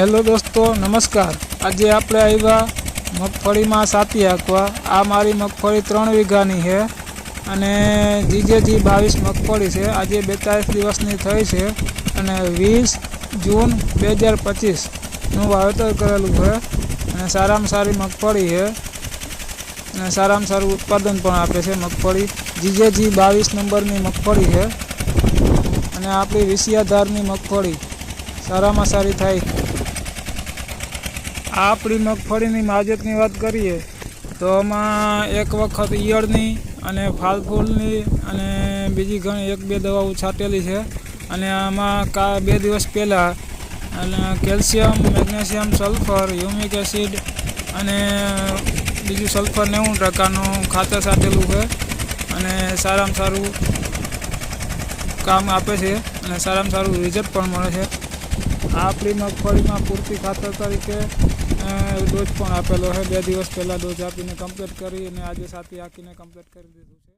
Hello દોસ્તો, નમસ્કાર. આજે આપણે આવ્યા મગફળીમાં સાતી હાંકવા. આ મારી મગફળી ત્રણ વીઘાની છે અને જીજેજી બાવીસ મગફળી છે. આજે બેતાલીસ દિવસની થઈ છે અને વીસ જૂન બે હજાર પચીસનું વાવેતર કરેલું છે અને સારામાં સારી મગફળી છે. અને સારામાં સારું ઉત્પાદન પણ આપે છે મગફળી. જીજે જી બાવીસ નંબરની મગફળી છે અને આપણી વિસિયાધારની મગફળી સારામાં સારી થાય. આપણી મગફળીની માવજતની વાત કરીએ, તો આમાં એક વખત ઈયળની અને ફાલફૂલની અને બીજી ઘણી એક બે દવાઓ છાંટેલી છે. અને આમાં કા બે દિવસ પહેલાં અને calcium, magnesium, sulphur humic acid અને બીજું સલ્ફર નેવું ટકાનું ખાતર છાંટેલું છે. અને સારામાં સારું કામ આપે છે અને સારામાં સારું રિઝલ્ટ પણ મળે છે. આપણી મગફળીમાં પૂરતી ખાતર તરીકે ડોઝ પણ આપેલો છે. બે દિવસ પહેલાં ડોઝ આપીને કમ્પ્લીટ કરી અને આજે સાથી હાંકીને કમ્પ્લીટ કરી દીધું છે.